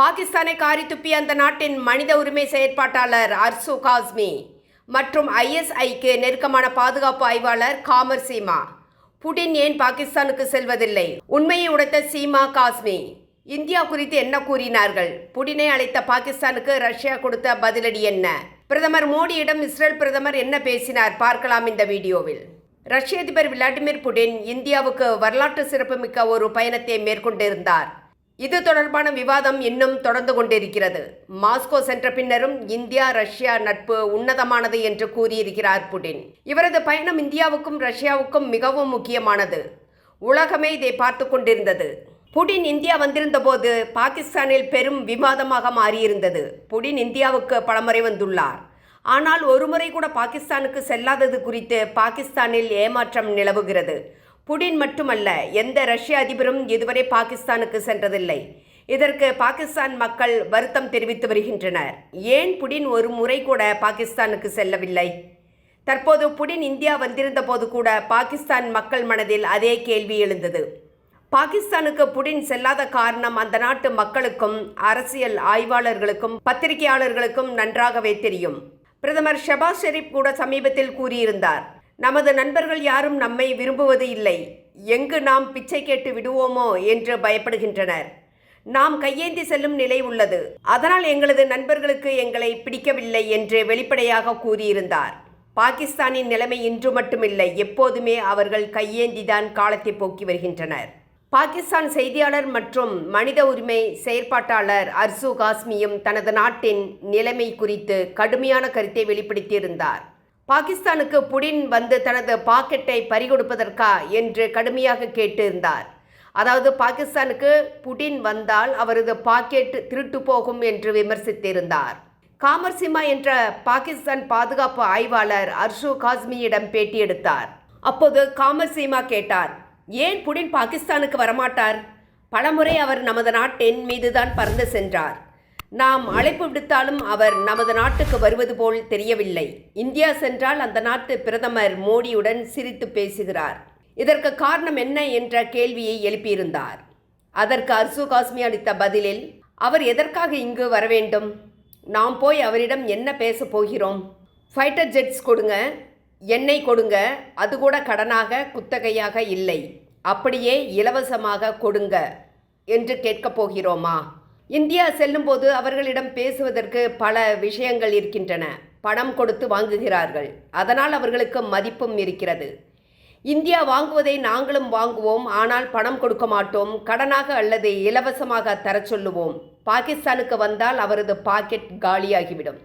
பாகிஸ்தானை காரி துப்பிய அந்த நாட்டின் மனித உரிமை செயற்பாட்டாளர் அர்சு காஸ்மி மற்றும் ஐஎஸ்ஐக்கு நெருக்கமான பாதுகாப்பு ஆய்வாளர் காமர் சீமா. புடின் ஏன் பாகிஸ்தானுக்கு செல்வதில்லை? உண்மையை உடைத்த சீமா காஸ்மி. இந்தியா குறித்து என்ன கூறினார்கள்? புடினை அழைத்த பாகிஸ்தானுக்கு ரஷ்யா கொடுத்த பதிலடி என்ன? பிரதமர் மோடியிடம் இஸ்ரேல் பிரதமர் என்ன பேசினார்? பார்க்கலாம் இந்த வீடியோவில். ரஷ்ய அதிபர் விளாடிமிர் புடின் இந்தியாவுக்கு வரலாற்று சிறப்புமிக்க ஒரு பயணத்தை மேற்கொண்டிருந்தார். இது தொடர்பான விவாதம் இன்னும் தொடர்ந்து கொண்டிருக்கிறது. மாஸ்கோ சென்ற பின்னரும் இந்தியா ரஷ்யா நட்பு உன்னதமானது என்று கூறியிருக்கிறார் புடின். இவரது பயணம் இந்தியாவுக்கும் ரஷ்யாவுக்கும் மிகவும் முக்கியமானது. உலகமே இதை பார்த்து கொண்டிருந்தது. புடின் இந்தியா வந்திருந்த போது பாகிஸ்தானில் பெரும் விவாதமாக மாறியிருந்தது. புடின் இந்தியாவுக்கு பலமுறை வந்துள்ளார். ஆனால் ஒருமுறை கூட பாகிஸ்தானுக்கு செல்லாதது குறித்து பாகிஸ்தானில் ஏமாற்றம் நிலவுகிறது. புடின் மட்டுமல்ல எந்த ரஷ்ய அதிபரும் இதுவரை பாகிஸ்தானுக்கு சென்றதில்லை. இதற்கு பாகிஸ்தான் மக்கள் வருத்தம் தெரிவித்து வருகின்றனர். ஏன் புடின் ஒரு முறை கூட பாகிஸ்தானுக்கு செல்லவில்லை? தற்போது புடின் இந்தியா வந்திருந்த போது கூட பாகிஸ்தான் மக்கள் மனதில் அதே கேள்வி எழுந்தது. பாகிஸ்தானுக்கு புடின் செல்லாத காரணம் அந்த நாட்டு மக்களுக்கும் அரசியல் ஆய்வாளர்களுக்கும் பத்திரிகையாளர்களுக்கும் நன்றாகவே தெரியும். பிரதமர் ஷபாஸ் ஷெரீப் கூட சமீபத்தில் கூறியிருந்தார். நமது நண்பர்கள் யாரும் நம்மை விரும்புவது இல்லை. எங்கு நாம் பிச்சை கேட்டு விடுவோமோ என்று பயப்படுகின்றனர். நாம் கையேந்தி செல்லும் நிலை உள்ளது. அதனால் எங்களது நண்பர்களுக்கு எங்களை பிடிக்கவில்லை என்று வெளிப்படையாக கூறியிருந்தார். பாகிஸ்தானின் நிலைமை இன்று மட்டுமில்லை. எப்போதுமே அவர்கள் கையேந்திதான் காலத்தை போக்கி வருகின்றனர். பாகிஸ்தான் செய்தியாளர் மற்றும் மனித உரிமை செயற்பாட்டாளர் அர்சு காஸ்மியும் தனது நாட்டின் நிலைமை குறித்து கடுமையான கருத்தை வெளிப்படுத்தியிருந்தார். பாகிஸ்தானுக்கு புடின் வந்து தனது பாக்கெட்டை பறிகொடுப்பதற்கா என்று கடுமையாக கேட்டிருந்தார். அதாவது பாகிஸ்தானுக்கு புடின் வந்தால் அவரது பாக்கெட் திருட்டு போகும் என்று விமர்சித்திருந்தார். காமர்சிமா என்ற பாகிஸ்தான் பாதுகாப்பு ஆய்வாளர் அர்ஷு காஸ்மியிடம் பேட்டி எடுத்தார் அப்போது காமர்சிமா கேட்டார் ஏன் புடின் பாகிஸ்தானுக்கு வரமாட்டார்? பலமுறை அவர் நமது நாட்டின் மீதுதான் பறந்து சென்றார். நாம் அழைப்பு விடுத்தாலும் அவர் நமது நாட்டுக்கு வருவது போல் தெரியவில்லை. இந்தியா சென்றால் அந்த நாட்டு பிரதமர் மோடியுடன் சிரித்து பேசுகிறார். இதற்கு காரணம் என்ன என்ற கேள்வியை எழுப்பியிருந்தார். அதற்கு அர்சு காஸ்மி அளித்த பதிலில் அவர் எதற்காக இங்கு வர வேண்டும்? நாம் போய் அவரிடம் என்ன பேசப் போகிறோம்? ஃபைட்டர் ஜெட்ஸ் கொடுங்க எண்ணெய் கொடுங்க அது கூட கடனாக குத்தகையாக இல்லை. அப்படியே இலவசமாக கொடுங்க என்று கேட்கப் போகிறோமா? இந்தியா செல்லும்போது அவர்களிடம் பேசுவதற்கு பல விஷயங்கள் இருக்கின்றன. பணம் கொடுத்து வாங்குகிறார்கள். அதனால் அவர்களுக்கு மதிப்பும் இருக்கிறது. இந்தியா வாங்குவதை நாங்களும் வாங்குவோம். ஆனால் பணம் கொடுக்க மாட்டோம். கடனாக அல்லது இலவசமாக தரச் சொல்லுவோம். பாகிஸ்தானுக்கு வந்தால் அவரது பாக்கெட் காலியாகிவிடும்.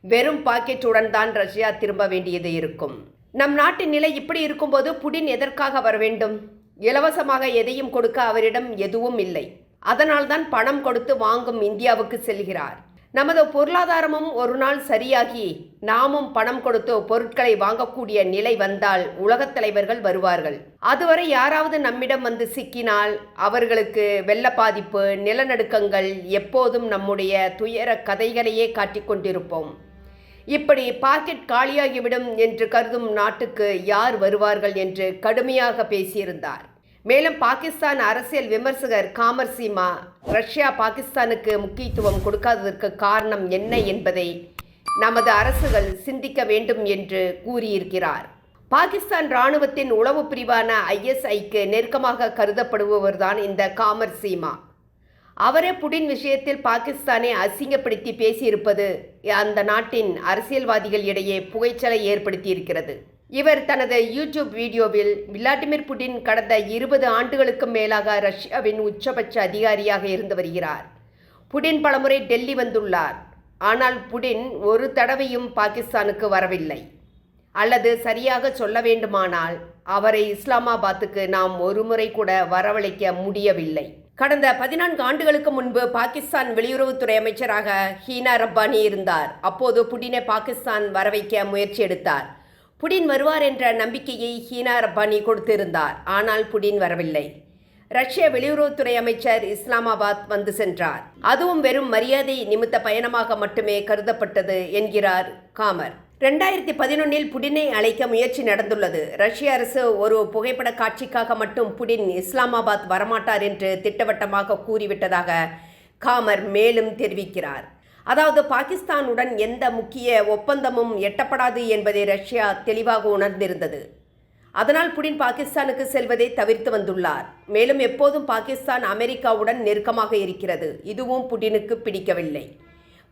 வெறும் பாக்கெட்டுடன் தான் ரஷ்யா திரும்ப வேண்டியது இருக்கும். நம் நாட்டின் நிலை இப்படி இருக்கும்போது புடின் எதற்காக வர வேண்டும்? இலவசமாக எதையும் கொடுக்க அவரிடம் எதுவும் இல்லை. அதனால்தான் பணம் கொடுத்து வாங்கும் இந்தியாவுக்கு செல்கிறார். நமது பொருளாதாரமும் ஒரு நாள் சரியாகி நாமும் பணம் கொடுத்து பொருட்களை வாங்கக்கூடிய நிலை வந்தால் உலகத் தலைவர்கள் வருவார்கள். அதுவரை யாராவது நம்மிடம் வந்து சிக்கினால் அவர்களுக்கு வெள்ள பாதிப்பு நிலநடுக்கங்கள் எப்போதும் நம்முடைய துயர கதைகளையே காட்டிக்கொண்டிருப்போம் இப்படி பாக்கெட் காலியாகிவிடும் என்று கருதும் நாட்டுக்கு யார் வருவார்கள் என்று கடுமையாக பேசியிருந்தார். மேலும் பாகிஸ்தான் அரசியல் விமர்சகர் காமர் சீமா ரஷ்யா பாகிஸ்தானுக்கு முக்கியத்துவம் கொடுக்காததற்கு காரணம் என்ன என்பதை நமது அரசுகள் சிந்திக்க வேண்டும் என்று கூறியிருக்கிறார். பாகிஸ்தான் இராணுவத்தின் உளவு பிரிவான ஐஎஸ்ஐக்கு நெருக்கமாக கருதப்படுபவர்தான் இந்த காமர் சீமா. அவரே புடின் விஷயத்தில் பாகிஸ்தானை அசிங்கப்படுத்தி பேசியிருப்பது அந்த நாட்டின் அரசியல்வாதிகள் இடையே புகைச்சலை ஏற்படுத்தியிருக்கிறது. இவர் தனது யூடியூப் வீடியோவில் விளாடிமிர் புடின் கடந்த இருபது ஆண்டுகளுக்கும் மேலாக ரஷ்யாவின் உச்சபட்ச அதிகாரியாக இருந்து வருகிறார். புடின் பலமுறை டெல்லி வந்துள்ளார். ஆனால் புடின் ஒரு தடவையும் பாகிஸ்தானுக்கு வரவில்லை. அல்லது சரியாக சொல்ல வேண்டுமானால் அவரை இஸ்லாமாபாத்துக்கு நாம் ஒருமுறை கூட வரவழைக்க முடியவில்லை. கடந்த பதினான்கு ஆண்டுகளுக்கு முன்பு பாகிஸ்தான் வெளியுறவுத்துறை அமைச்சராக ஹீனா ரப்பானி இருந்தார். அப்போது புடினை பாகிஸ்தான் வரவைக்க முயற்சி எடுத்தார். புடின் வருவார் என்ற நம்பிக்கையை ஹீனா ரப்பானி கொடுத்திருந்தார். ஆனால் புடின் வரவில்லை. ரஷ்ய வெளியுறவுத்துறை அமைச்சர் இஸ்லாமாபாத் வந்து சென்றார். அதுவும் வெறும் மரியாதை நிமித்த பயணமாக மட்டுமே கருதப்பட்டது என்கிறார் காமர். ரெண்டாயிரத்தி பதினொன்னில் புடினை அழைக்க முயற்சி நடந்துள்ளது. ரஷ்ய அரசு ஒரு புகைப்பட காட்சிக்காக மட்டும் புடின் இஸ்லாமாபாத் வரமாட்டார் என்று திட்டவட்டமாக கூறிவிட்டதாக காமர் மேலும் தெரிவிக்கிறார். அதாவது பாகிஸ்தானுடன் எந்த முக்கிய ஒப்பந்தமும் எட்டப்படாது என்பதை ரஷ்யா தெளிவாக உணர்ந்திருந்தது. அதனால் புடின் பாகிஸ்தானுக்கு செல்வதை தவிர்த்து வந்துள்ளார். மேலும் எப்போதும் பாகிஸ்தான் அமெரிக்காவுடன் நெருக்கமாக இருக்கிறது. இதுவும் புடினுக்கு பிடிக்கவில்லை.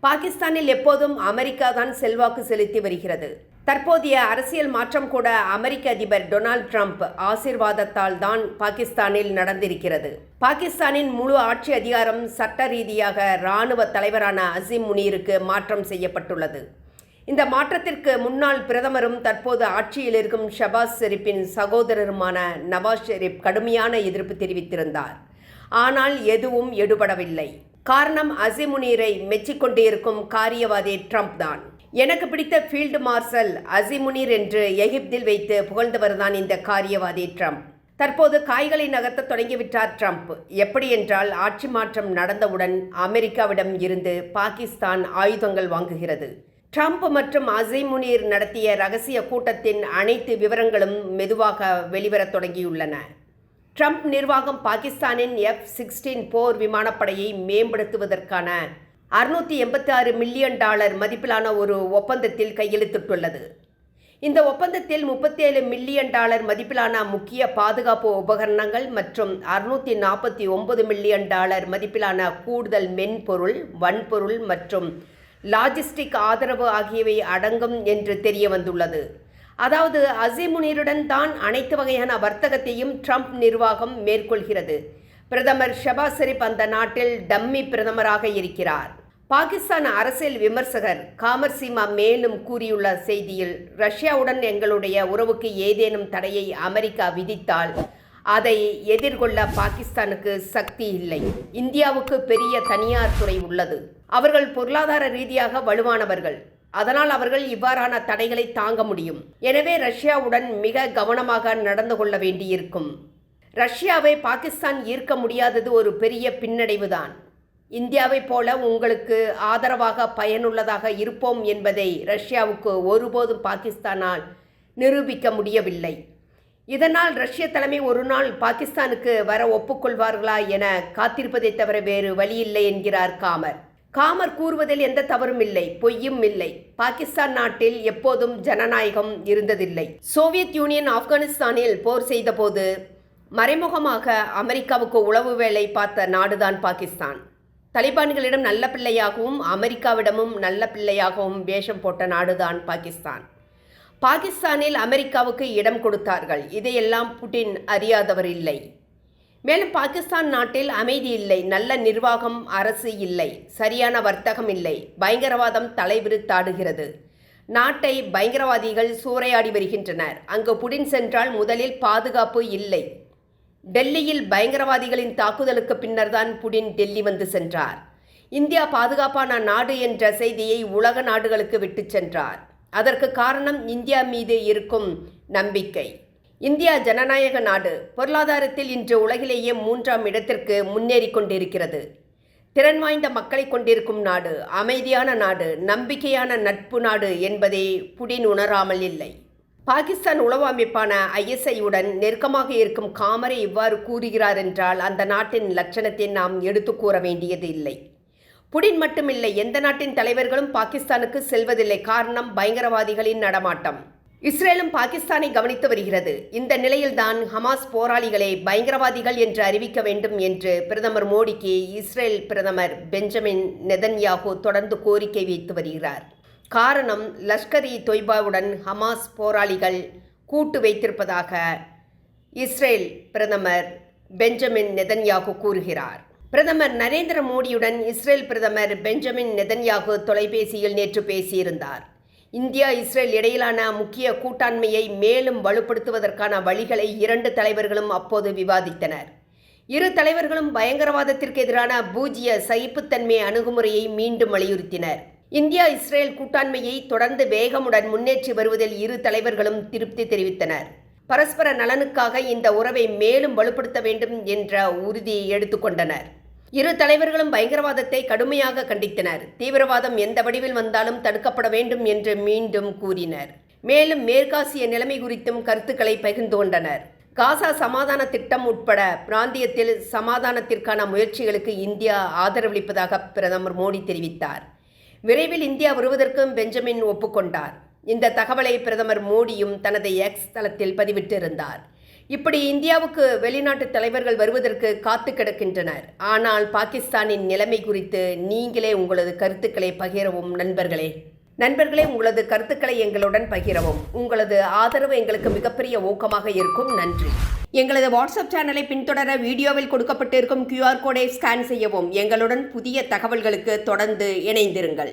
பாகிஸ்தானில் எப்போதும் அமெரிக்கா தான் செல்வாக்கு செலுத்தி வருகிறது. தற்போதைய அரசியல் மாற்றம் கூட அமெரிக்க அதிபர் டொனால்ட் ட்ரம்ப் ஆசீர்வாதத்தால் தான் பாகிஸ்தானில் நடந்திருக்கிறது. பாகிஸ்தானின் முழு ஆட்சி அதிகாரம் சட்ட ரீதியாக இராணுவ தலைவரான அசிம் முனீருக்கு மாற்றம் செய்யப்பட்டுள்ளது. இந்த மாற்றத்திற்கு முன்னாள் பிரதமரும் தற்போது ஆட்சியில் இருக்கும் ஷபாஸ் ஷெரீப்பின் சகோதரருமான நவாஸ் ஷெரீப் கடுமையான எதிர்ப்பு தெரிவித்திருந்தார். ஆனால் எதுவும் எடுபடவில்லை. காரணம் அசிமுனீரை மெச்சிக்கொண்டே இருக்கும் காரியவாதி ட்ரம்ப் தான். எனக்கு பிடித்த ஃபீல்டு மார்ஷல் அசிமுனீர் என்று எகிப்தில் வைத்து புகழ்ந்தவர்தான் இந்த காரியவாதி ட்ரம்ப். தற்போது காய்களை நகர்த்த தொடங்கிவிட்டார் ட்ரம்ப். எப்படி என்றால் ஆட்சி மாற்றம் நடந்தவுடன் அமெரிக்காவிடம் இருந்து பாகிஸ்தான் ஆயுதங்கள் வாங்குகிறது. ட்ரம்ப் மற்றும் அசைமுனீர் நடத்திய ரகசிய கூட்டத்தின் அனைத்து விவரங்களும் மெதுவாக வெளிவரத் தொடங்கியுள்ளன. ட்ரம்ப் நிர்வாகம் பாகிஸ்தானின் எஃப் சிக்ஸ்டீன் போர் விமானப்படையை மேம்படுத்துவதற்கான அறுநூற்றி எண்பத்தி ஆறு மில்லியன் டாலர் மதிப்பிலான ஒரு ஒப்பந்தத்தில் கையெழுத்திட்டுள்ளது. இந்த ஒப்பந்தத்தில் முப்பத்தேழு மில்லியன் டாலர் மதிப்பிலான முக்கிய பாதுகாப்பு உபகரணங்கள் மற்றும் அறுநூற்றி நாற்பத்தி ஒன்பது மில்லியன் டாலர் மதிப்பிலான கூடுதல் மென்பொருள் வன்பொருள் மற்றும் லாஜிஸ்டிக் ஆதரவு ஆகியவை அடங்கும் என்று தெரிய வந்துள்ளது அதாவது அசிமுனீருடன் தான் அனைத்து வகையான வர்த்தகத்தையும் ட்ரம்ப் நிர்வாகம் மேற்கொள்கிறது. பிரதமர் ஷபாஸ் ஷெரீப் அந்த நாட்டில் டம்மி பிரதமராக இருக்கிறார். பாகிஸ்தான் அரசியல் விமர்சகர் காமர் சீமா மேலும் கூறியுள்ள செய்தியில் ரஷ்யாவுடன் எங்களுடைய உறவுக்கு ஏதேனும் தடையை அமெரிக்கா விதித்தால் அதை எதிர்கொள்ள பாகிஸ்தானுக்கு சக்தி இல்லை. இந்தியாவுக்கு பெரிய தனியார் துறை உள்ளது. அவர்கள் பொருளாதார ரீதியாக வலுவானவர்கள். அதனால் அவர்கள் இவ்வாறான தடைகளை தாங்க முடியும். எனவே ரஷ்யாவுடன் மிக கவனமாக நடந்து கொள்ள வேண்டியிருக்கும். ரஷ்யாவை பாகிஸ்தான் ஈர்க்க முடியாதது ஒரு பெரிய பின்னடைவுதான். இந்தியாவைப் போல உங்களுக்கு ஆதரவாக பயனுள்ளதாக இருப்போம் என்பதை ரஷ்யாவுக்கு ஒருபோதும் பாகிஸ்தானால் நிரூபிக்க முடியவில்லை. இதனால் ரஷ்ய தலைமை ஒரு நாள் பாகிஸ்தானுக்கு வர ஒப்புக்கொள்வார்களா என காத்திருப்பதை தவிர வேறு வழியில்லை என்கிறார் காமர். காமர் கூறுவதில் எந்த தவறும் இல்லை பொய்யும் இல்லை. பாகிஸ்தான் நாட்டில் எப்போதும் ஜனநாயகம் இருந்ததில்லை. சோவியத் யூனியன் ஆப்கானிஸ்தானில் போர் செய்தபோது மறைமுகமாக அமெரிக்காவுக்கு உளவு வேலை பார்த்த நாடுதான் பாகிஸ்தான். தலிபான்களிடம் நல்ல பிள்ளையாகவும் அமெரிக்காவிடமும் நல்ல பிள்ளையாகவும் வேஷம் போட்ட நாடுதான் பாகிஸ்தான். பாகிஸ்தானில் அமெரிக்காவுக்கு இடம் கொடுத்தார்கள். இதையெல்லாம் புட்டின் அறியாதவர் இல்லை. மேலும் பாகிஸ்தான் நாட்டில் அமைதி இல்லை நல்ல நிர்வாகம் அரசு இல்லை சரியான வர்த்தகம் இல்லை பயங்கரவாதம் தலைவிரித்தாடுகிறது நாட்டை பயங்கரவாதிகள் சூறையாடி வருகின்றனர். அங்கு புடின் சென்றால் முதலில் பாதுகாப்பு இல்லை. டெல்லியில் பயங்கரவாதிகளின் தாக்குதலுக்கு பின்னர்தான் புடின் டெல்லி வந்து சென்றார். இந்தியா பாதுகாப்பான நாடு என்ற செய்தியை உலக நாடுகளுக்கு விட்டுச் சென்றார். அதற்கு காரணம் இந்தியா மீது இருக்கும் நம்பிக்கை. இந்தியா ஜனநாயக நாடு பொருளாதாரத்தில் இன்று உலகிலேயே மூன்றாம் இடத்திற்கு முன்னேறி கொண்டிருக்கிறது. திறன் வாய்ந்த மக்களை கொண்டிருக்கும் நாடு அமைதியான நாடு நம்பிக்கையான நட்பு நாடு என்பதை புடின் உணராமல் இல்லை. பாகிஸ்தான் உளவு அமைப்பான ஐஎஸ்ஐயுடன் நெருக்கமாக இருக்கும் காமரை இவ்வாறு கூறுகிறார் என்றால் அந்த நாட்டின் லட்சணத்தை நாம் எடுத்து கூற வேண்டியது இல்லை. புடின் மட்டுமில்லை எந்த நாட்டின் தலைவர்களும் பாகிஸ்தானுக்கு செல்வதில்லை. காரணம் பயங்கரவாதிகளின் நடமாட்டம். இஸ்ரேலும் பாகிஸ்தானை கவனித்து வருகிறது. இந்த நிலையில்தான் ஹமாஸ் போராளிகளை பயங்கரவாதிகள் என்று அறிவிக்க வேண்டும் என்று பிரதமர் மோடிக்கு இஸ்ரேல் பிரதமர் பெஞ்சமின் நெதன்யாகு தொடர்ந்து கோரிக்கை வைத்து வருகிறார். காரணம் லஷ்கர் இ தொய்பாவுடன் ஹமாஸ் போராளிகள் கூட்டு வைத்திருப்பதாக இஸ்ரேல் பிரதமர் பெஞ்சமின் நெதன்யாகு கூறுகிறார். பிரதமர் நரேந்திர மோடியுடன் இஸ்ரேல் பிரதமர் பெஞ்சமின் நெதன்யாகு தொலைபேசியில் நேற்று பேசியிருந்தார். இந்தியா இஸ்ரேல் இடையிலான முக்கிய கூட்டாண்மையை மேலும் வலுப்படுத்துவதற்கான வழிகளை இரண்டு தலைவர்களும் அப்போது விவாதித்தனர். இரு தலைவர்களும் பயங்கரவாதத்திற்கு எதிரான பூஜ்ய சகிப்புத்தன்மை அணுகுமுறையை மீண்டும் வலியுறுத்தினர். இந்தியா இஸ்ரேல் கூட்டாண்மையை தொடர்ந்து வேகமுடன் முன்னேற்றி வருவதில் இரு தலைவர்களும் திருப்தி தெரிவித்தனர். பரஸ்பர நலனுக்காக இந்த உறவை மேலும் வலுப்படுத்த வேண்டும் என்ற உறுதியை எடுத்துக்கொண்டனர் இரு தலைவர்களும் பயங்கரவாதத்தை கடுமையாக கண்டித்தனர். தீவிரவாதம் எந்த வடிவில் வந்தாலும் தடுக்கப்பட வேண்டும் என்று மீண்டும் கூறினர். மேலும் மேற்காசிய நிலைமை குறித்தும் கருத்துக்களை பகிர்ந்து கொண்டனர். காசா சமாதான திட்டம் உட்பட பிராந்தியத்தில் சமாதானத்திற்கான முயற்சிகளுக்கு இந்தியா ஆதரவளிப்பதாக பிரதமர் மோடி தெரிவித்தார். விரைவில் இந்தியா வருவதற்கும் பெஞ்சமின் ஒப்புக்கொண்டார். இந்த தகவலை பிரதமர் மோடியும் தனது எக்ஸ் தளத்தில் பதிவிட்டிருந்தார். இப்படி இந்தியாவுக்கு வெளிநாட்டு தலைவர்கள் வருவதற்கு காத்து கிடக்கின்றனர். ஆனால் பாகிஸ்தானின் நிலைமை குறித்து நீங்களே உங்களது கருத்துக்களை பகிரவும் நண்பர்களே. நண்பர்களே உங்களது கருத்துக்களை எங்களுடன் பகிரவும். உங்களது ஆதரவு எங்களுக்கு மிகப்பெரிய ஊக்கமாக இருக்கும். நன்றி. எங்களது வாட்ஸ்அப் சேனலை பின்தொடர வீடியோவில் கொடுக்கப்பட்டிருக்கும் கியூஆர் கோடை ஸ்கேன் செய்யவும். எங்களுடன் புதிய தகவல்களுக்கு தொடர்ந்து இணைந்திருங்கள்.